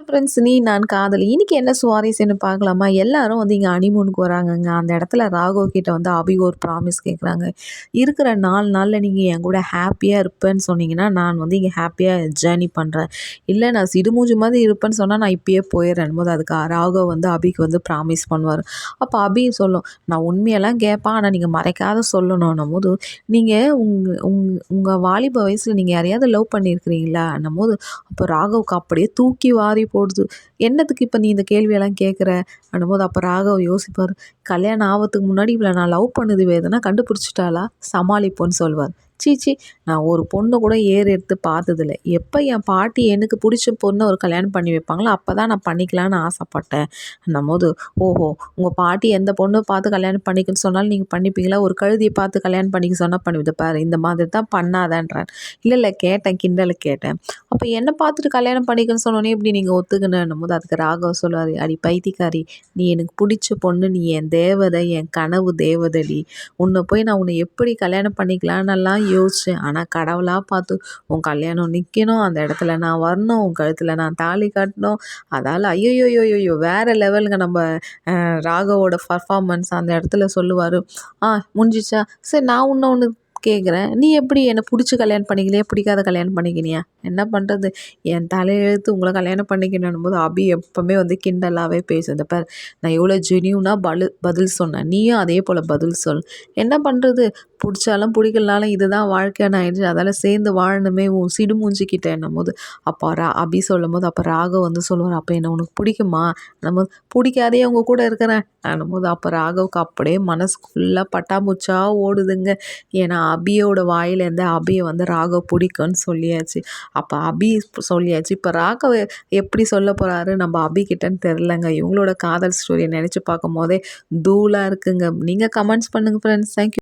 Friends நீ நான் காதலி. இன்னைக்கு என்ன சுவாரஸ்யம்னு பார்க்கலாமா? எல்லாரும் வந்து இங்கே அனிமூனுக்கு வராங்கங்க. அந்த இடத்துல ராகவ் கிட்ட வந்து அபி ஒரு ப்ராமிஸ் கேட்குறாங்க இருக்கிற நாலு நாளில் நீங்கள் என் கூட ஹாப்பியாக இருப்பேன்னு சொன்னீங்கன்னா நான் வந்து இங்கே ஹாப்பியாக ஜேர்னி பண்ணுறேன் இல்லை நான் சிடுமூஞ்சி மாதிரி இருப்பேன்னு சொன்னால் நான் இப்பயே போயிடுறேன். போது அதுக்கு ராகவ் வந்து அபிக்கு வந்து ப்ராமிஸ் பண்ணுவார். அப்போ அபி சொல்லும் நான் உண்மையெல்லாம் கேட்பேன் ஆனால் நீங்கள் மறைக்காத சொல்லணும் போது நீங்கள் உங்கள் உங் உங்கள் வாலிப வயசில் நீங்கள் யாரையாவது லவ் பண்ணியிருக்கிறீங்களா? போது அப்போ ராகவுக்கு அப்படியே தூக்கி வாரி போடுது. என்னத்துக்கு இப்போ நீ இந்த கேள்வியெல்லாம் கேட்குற போது அப்போ ராகவ் யோசிப்பார். கல்யாணம் ஆகிறதுக்கு முன்னாடி இவளை நான் லவ் பண்ணுது வேதனா கண்டுபிடிச்சிட்டாளா? சமாளிப்போன்னு சொல்வார். சீச்சி நான் ஒரு பொண்ணு கூட ஏறு எடுத்து பார்த்ததில்ல. எப்போ என் பாட்டி எனக்கு பிடிச்ச பொண்ணை ஒரு கல்யாணம் பண்ணி வைப்பாங்களோ அப்போ தான் நான் பண்ணிக்கலான்னு ஆசைப்பட்டேன். போது ஓஹோ உங்கள் பாட்டி எந்த பொண்ணு பார்த்து கல்யாணம் பண்ணிக்கன்னு சொன்னாலும் நீங்கள் பண்ணிப்பீங்களா? ஒரு கழுதியை பார்த்து கல்யாணம் பண்ணிக்க சொன்னால் பண்ணி பாரு இந்த மாதிரி தான் பண்ணாதான்றான் இல்லை இல்லை கேட்டேன் கிண்டலை கேட்டேன். அப்போ என்னை பார்த்துட்டு கல்யாணம் பண்ணிக்கன்னு சொன்னோன்னே இப்படி நீங்கள் ஒத்துக்கணும் போது அதுக்கு ராகவ சொல்லுவார் அடி பைத்தியக்காரி நீ எனக்கு பிடிச்ச பொண்ணு நீ என் தேவதை என் கனவு தேவதடி. உன்னை போய் நான் உன்னை எப்படி கல்யாணம் பண்ணிக்கலான்னெல்லாம் யோசித்தேன் ஆனால் கடவுளாக பார்த்து உன் கல்யாணம் நிற்கணும் அந்த இடத்துல நான் வரணும். உன் கழுத்தில் நான் தாலி கட்டணும். அதால் ஐயோயோயோயோ வேறு லெவலுங்க நம்ம ராகவோட பர்ஃபார்மன்ஸ் அந்த இடத்துல சொல்லுவார். ஆ முடிஞ்சிச்சா? சரி நான் இன்னும் ஒன்று கேட்குறேன் நீ எப்படி என்னை பிடிச்சி கல்யாணம் பண்ணிக்கலையே? பிடிக்காத கல்யாணம் பண்ணிக்கினியா? என்ன பண்ணுறது என் தலையெழுத்து உங்களை கல்யாணம் பண்ணிக்கணும் போது அபி எப்போவுமே வந்து கிண்டலாகவே பேசுது. பார் நான் எவ்வளோ ஜெனியூனாக பலு பதில் சொன்னேன். நீயும் அதே போல் பதில் சொல். என்ன பண்ணுறது பிடிச்சாலும் பிடிக்கலனாலும் இதுதான் வாழ்க்கையான ஆயிடுச்சு. அதால் சேர்ந்து வாழணுமே உன் சிடு மூஞ்சிக்கிட்ட என்னும் போது அப்போ ரா அபி சொல்லும் போது அப்போ ராகவ் வந்து சொல்லுவார் அப்போ என்ன உனக்கு பிடிக்குமா? நம்ம பிடிக்காதே அவங்க கூட இருக்கிறேன். போது அப்போ ராகவுக்கு அப்படியே மனசு பட்டாம்பூச்சாக பட்டாம்பூச்சா ஓடுதுங்க. ஏன்னா அபியோட வாயிலேருந்து அபியை வந்து ராகவ் பிடிக்கும்னு சொல்லியாச்சு. அப்போ அபி சொல்லியாச்சு இப்போ ராகவ் எப்படி சொல்ல போகிறாரு நம்ம அபிகிட்டன்னு தெரிலங்க இவங்களோட காதல் ஸ்டோரியை நினச்சி பார்க்கும் போதே தூளாக இருக்குங்க நீங்கள் கமெண்ட்ஸ் பண்ணுங்கள் ஃப்ரெண்ட்ஸ் தேங்க்யூ